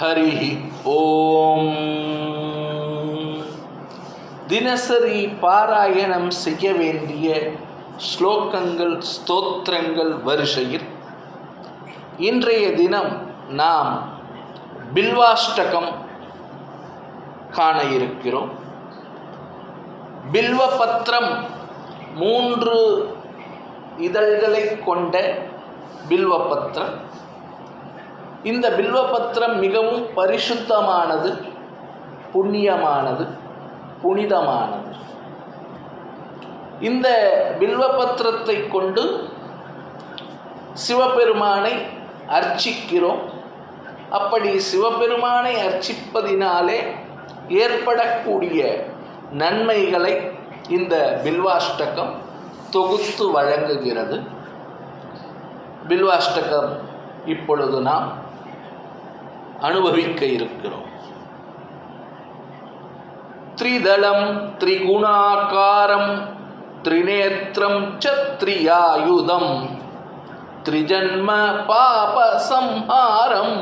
ஹரி ஓம் தினசரி பாராயணம் செய்ய வேண்டிய ஸ்லோகங்கள் ஸ்தோத்திரங்கள் வரிசையில் இன்றைய தினம் நாம் பில்வாஷ்டகம் காண இருக்கிறோம். பில்வபத்திரம் மூன்று இதழ்களை கொண்ட பில்வபத்திரம். இந்த பில்வபத்திரம் மிகவும் பரிசுத்தமானது புண்ணியமானது புனிதமானது. இந்த பில்வபத்திரத்தை கொண்டு சிவபெருமானை அர்ச்சிக்கிறோம். அப்படி சிவபெருமானை அர்ச்சிப்பதினாலே ஏற்படக்கூடிய நன்மைகளை இந்த பில்வாஷ்டகம் தொகுத்து வழங்குகிறது. பில்வாஷ்டகம் இப்பொழுது நாம் அனுபவிக்க இருக்கிறோம். த்ரிதளம் த்ரிகுணாகாரம் த்ரிநேத்திரம் சத்ரியாயுதம் த்ரிஜன்ம பாப சம்ஹாரம்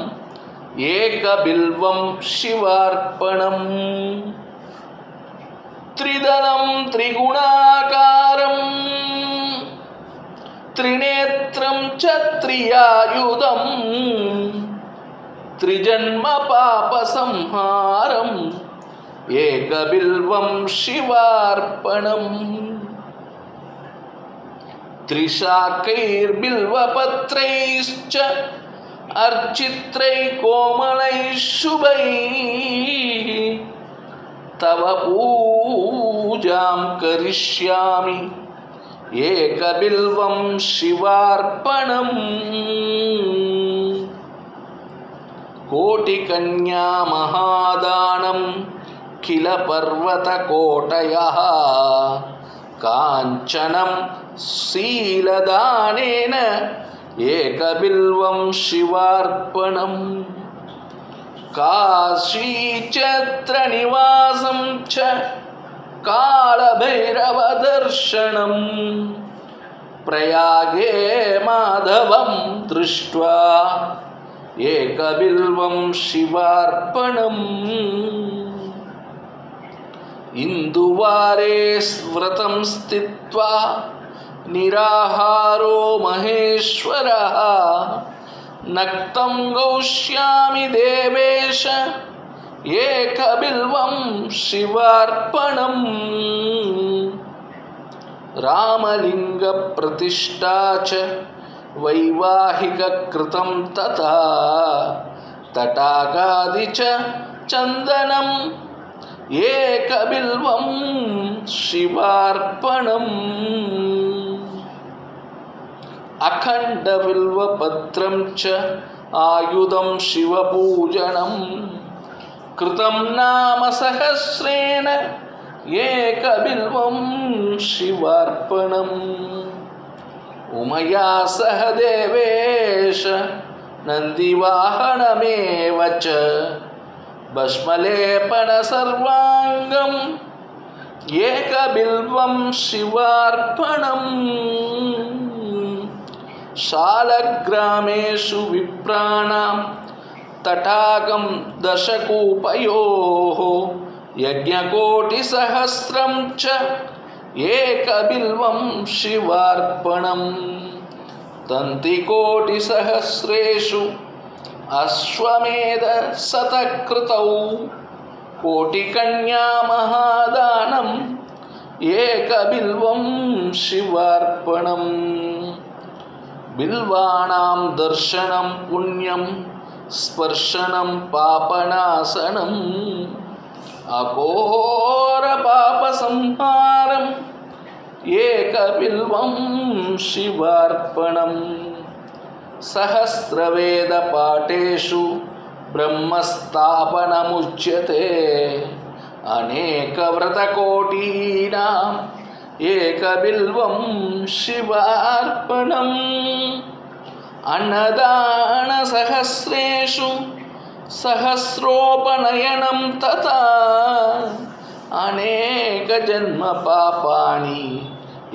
ஏகபில்வம் சிவார்ப்பணம். த்ரிதளம் த்ரிகுணாகாரம் த்ரிநேத்திரம் சத்ரியாயுதம் త్రిజన్మ పాప సంహారం ఏకబిల్వం శివార్పణం त्रिशाकैर्बिल्वपत्रैश्च अर्चित्रैः कोमलैः शुभैः। तव पूजां करिष्यामि एकबिल्वं शिवार्पणम्। कोटिकन्या महादानं किल पर्वतकोटयः काञ्चनं शीलदानेन एकबिल्वं शिवार्पणम् काशीक्षत्रनिवासं च कालभैरवदर्शनम् प्रयागे माधवं दृष्ट्वा ஏகபில்வம் சிவார்ப்பணம் இந்துவாரே ஸ்விரதம் ஸ்தித்வா நிராகாரோ மகேஸ்வரः. நக்தம் கௌஷ்யாமி தேவேஷ ஏகபில்வம் சிவார்ப்பணம் ராமலிங்க பிரதிஷ்டா वैवाहिककृतं तथा तटागादि च चन्दनम् एकबिल्वं शिवार्पणम् अखण्डबिल्वपत्रं च आयुधं शिवपूजनं कृतं नाम सहस्रेण एकबिल्वं शिवार्पणम् उमया सह देवेश नन्दिवाहनमेव च भस्मलेपनसर्वाङ्गम् एकबिल्वं शिवार्पणम्। शालग्रामेषु विप्राणां तटाकं दशकूपयोः यज्ञकोटिसहस्रं च एकबिल्वं शिवार्पणम् तन्तिकोटिसहस्रेषु अश्वमेधशतकृतौ कोटिकन्या महादानम् एकबिल्वं शिवार्पणम् बिल्वाणां दर्शनं पुण्यं स्पर्शनं पापनाशनम् అఘోర పాప సంహారం ఏకబిల్వం శివార్పణం సహస్రవేదపాఠేషు బ్రహ్మస్థాపనముచ్యతే అనేకవ్రతకోటీనా ఏకబిల్వం శివార్పణం అన్నదాన సహస్రేషు సహస్రోపనయనం తథా అనేక జన్మ పాపాని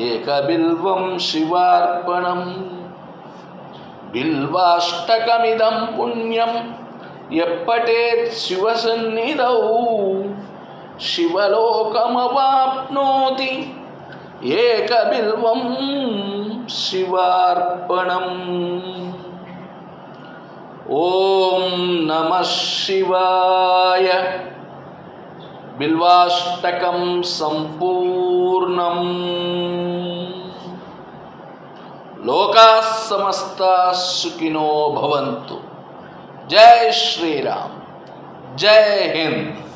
ఏకబిల్వం శివార్పణం బిల్వాష్టకమిదం పుణ్యం ఎప్పటేత్ శివసన్నిధౌ శివలోకమవాప్నోతి ఏకబిల్వం శివార్పణం ओम नमः शिवाय। बिल्वाष्टक संपूर्ण लोका समस्ता सुखिनो भवन्तु। जय श्री राम जय हिंद।